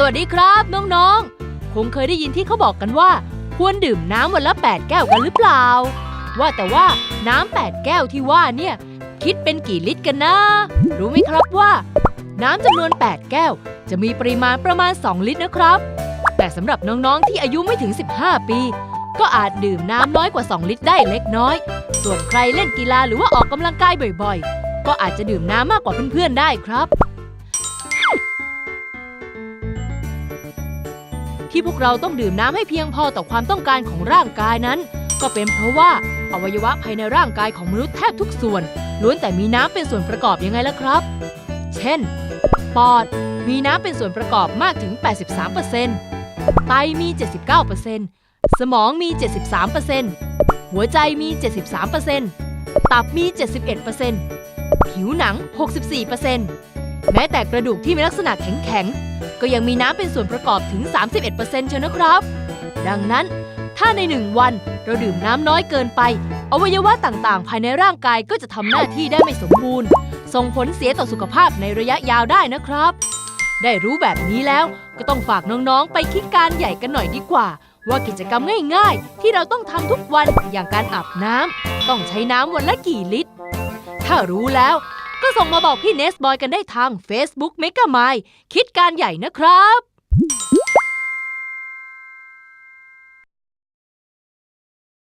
สวัสดีครับน้องๆ คงเคยได้ยินที่เขาบอกกันว่า ควรดื่มน้ำวันละ 8 แก้วกันหรือเปล่า ว่าแต่ว่าน้ำ 8 แก้วที่ว่าเนี่ย คิดเป็นกี่ลิตรกันนะ รู้ไหมครับว่า น้ำจำนวน 8 แก้ว จะมีปริมาณประมาณ 2 ลิตรนะครับ แต่สำหรับน้องๆ ที่อายุไม่ถึง 15 ปี ก็อาจดื่มน้ำน้อยกว่า 2 ลิตรได้เล็กน้อย ส่วนใครเล่นกีฬาหรือว่าออกกำลังกายบ่อยๆ ก็อาจจะดื่มน้ำมากกว่าเพื่อนๆได้ครับ ที่พวกเราต้องดื่มน้ำให้เพียงพอต่อความต้องการของร่างกายนั้น ก็เป็นเพราะว่าอวัยวะภายในร่างกายของมนุษย์แทบทุกส่วนล้วนแต่มีน้ำเป็นส่วนประกอบยังไงล่ะครับ เช่น ปอดมีน้ำเป็นส่วนประกอบมากถึง 83%ไตมี 79%สมองมี 73%หัวใจมี 73%ตับมี 71%ผิวหนัง 64%แม้แต่กระดูกที่มีลักษณะแข็งๆ ก็ยังมีน้ำเป็นส่วนประกอบถึง 31%เชียวนะครับ ดังนั้น ถ้าในหนึ่งวันเราดื่มน้ำน้อยเกินไป อวัยวะต่างๆ ภายในร่างกายก็จะทำหน้าที่ได้ไม่สมบูรณ์ ส่งผลเสียต่อสุขภาพในระยะยาวได้นะครับ ได้รู้แบบนี้แล้วก็ต้องฝากน้องๆ ไปคิดการใหญ่กันหน่อยดีกว่า ว่ากิจกรรมง่าย ๆ ที่เราต้องทำทุกวันอย่างการอาบน้ำต้องใช้น้ำวันละกี่ลิตร ถ้ารู้แล้ว ก็ส่งมาบอกพี่เนสบอยกันได้ทาง Facebook m e g a m i คิดการใหญ่นะครับ